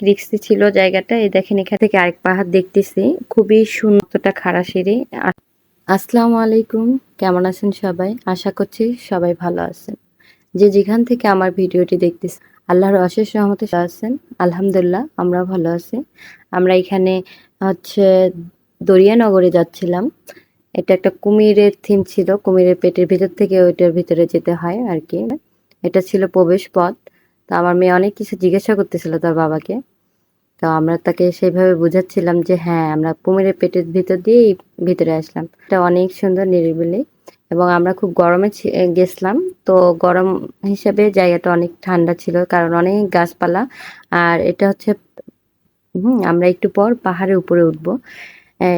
রিক্সি ছিল জায়গাটা। এই দেখেন, এখান থেকে আরেক পাহাড় দেখতেছি। খুবই সুন্দরটা খাড়া সিঁড়ি। আসসালামু আলাইকুম। কেমন আছেন সবাই? আশা করছি সবাই ভালো আছেন। যে যেখান থেকে আমার ভিডিওটি দেখতেছি আল্লাহর অশেষ রহমতে আছেন। আলহামদুলিল্লাহ আমরা ভালো আছি। আমরা এখানে হচ্ছে দরিয়ানগরে যাচ্ছিলাম। এটা একটা কুমিরের থিম ছিল। কুমিরের পেটের ভিতর থেকে ওইটার ভিতরে যেতে হয় আর কি। এটা ছিল প্রবেশ পথ। তো আমার মেয়ে অনেক কিছু জিজ্ঞাসা করতেছিল তার বাবাকে। তো আমরা তাকে সেইভাবে বুঝাচ্ছিলাম যে হ্যাঁ আমরা কুমিরের পেটের ভিতর দিয়েই ভিতরে আসলাম। এটা অনেক সুন্দর, নিরিবিলি এবং আমরা খুব গরমে গেছিলাম। তো গরম হিসাবে জায়গাটা অনেক ঠান্ডা ছিল কারণ অনেক গাছপালা। আর এটা হচ্ছে, হুম, আমরা একটু পর পাহাড়ের উপরে উঠবো।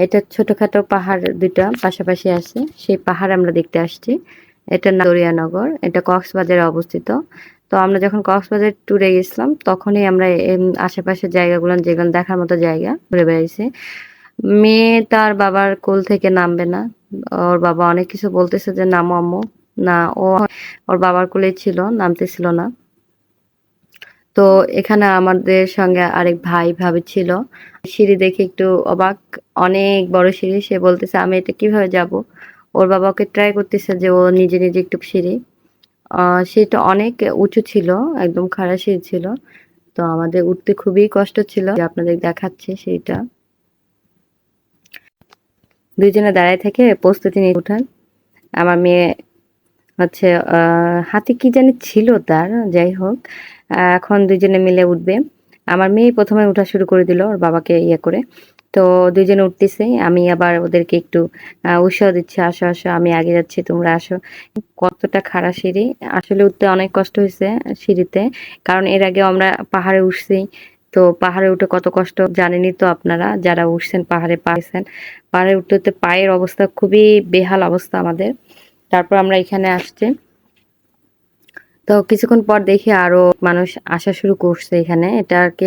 এটা ছোটখাটো পাহাড় দুটা পাশাপাশি আছে। সেই পাহাড় আমরা দেখতে আসছি। এটা দরিয়ানগর এটা কক্সবাজারে অবস্থিত। তো আমরা যখন কক্সবাজার ট্যুরে গেছিলাম, তখনই আমরা আশেপাশের জায়গাগুলো, যেগুলো দেখার মতো জায়গা ঘুরে বেড়াইছি। মেয়ে তার বাবার কোল থেকে নামবে না। ওর বাবা অনেক কিছু বলতেছে যে নামো আম্মু না, ও ওর বাবার কোলেই ছিল, নামতেছিল না। তো এখানে আমাদের সঙ্গে আরেক ভাই, ভাবি ছিল। সিঁড়ি দেখে একটু অবাক, অনেক বড় সিঁড়ি, সে বলতেছে, আমি এটা কীভাবে যাব? ওর বাবা ওকে ট্রাই করতেছে যে, ও নিজে নিজে একটু সিঁড়ি সেটা অনেক উঁচু ছিল, একদম খাড়া সিঁড়ি ছিল। তো আমাদের উঠতে খুবই কষ্ট ছিল আপনাদের দেখাচ্ছে সেইটা। দুইজনে দাঁড়ায় থেকে প্রস্তুতি নিয়ে উঠান। আমার মেয়ে হচ্ছে হাতে কি জানি ছিল তার, যাই হোক। এখন দুইজনে মিলে উঠবে। আমার মেয়ে প্রথমে উঠা শুরু করে দিল, ওর বাবাকে ইয়ে করে। তো দুইজনে উঠতেছে, আমি আবার ওদেরকে একটু উৎসাহ দিচ্ছি, আসো আসো, আমি আগে যাচ্ছি, তোমরা আসো। কতটা খাড়া সিঁড়ি, আসলে উঠতে অনেক কষ্ট হয়েছে সিঁড়িতে, কারণ এর আগে আমরা পাহাড়ে উঠছি, তো পাহাড়ে উঠে কত কষ্ট জানেনই তো আপনারা, যারা উঠছেন পাহাড়ে পাইছেন পাহাড়ে উঠতে উঠতে পায়ের অবস্থা খুবই বেহাল অবস্থা আমাদের। তারপর আমরা এখানে আসছি। তো কিছুক্ষণ পর দেখি আরও মানুষ আসা শুরু করছে এখানে, এটা আর কি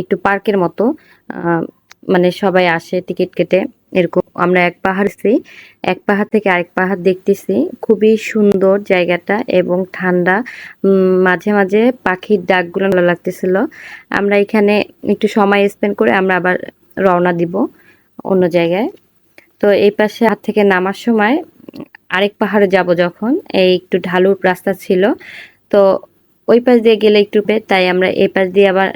একটু পার্কের মতো। মানে সবাই আসে টিকিট কেটে, এরকম আমরা এক পাহাড়ছি এক পাহাড় থেকে আরেক পাহাড় দেখতেছি। খুবই সুন্দর জায়গাটা এবং ঠান্ডা। মাঝে মাঝে পাখির ডাকগুলো ভালো লাগতেছিল। আমরা এখানে একটু সময় স্পেন্ড করে আমরা আবার রওনা দিব অন্য জায়গায়। তো এই পাশে হাত থেকে নামার সময় আরেক পাহাড়ে যাব যখন। এই একটু ঢালুর রাস্তা ছিল। তো ওই পাশ দিয়ে গেলে একটু পে তাই আমরা এই পাশ দিয়ে আবার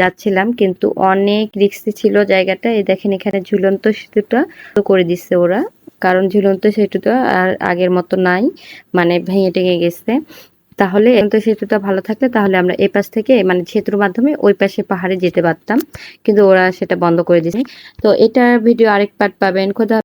যাচ্ছিলাম। কিন্তু অনেক রিক্সি ছিল জায়গাটা। এই দেখেন এখানে ঝুলন্ত সেতুটা করে দিচ্ছে ওরা। কারণ ঝুলন্ত সেতুটা আর আগের মতো নাই মানে ভেঙে টেঙে গেছে। তাহলে ঝুলন্ত সেতুটা ভালো থাকলে তাহলে আমরা এই পাশ থেকে মানে সেতুর মাধ্যমে ওই পাশে পাহাড়ে যেতে পারতাম। কিন্তু ওরা সেটা বন্ধ করে দিয়েছে। তো এটার ভিডিও আরেক পার্ট পাবেন। খোদা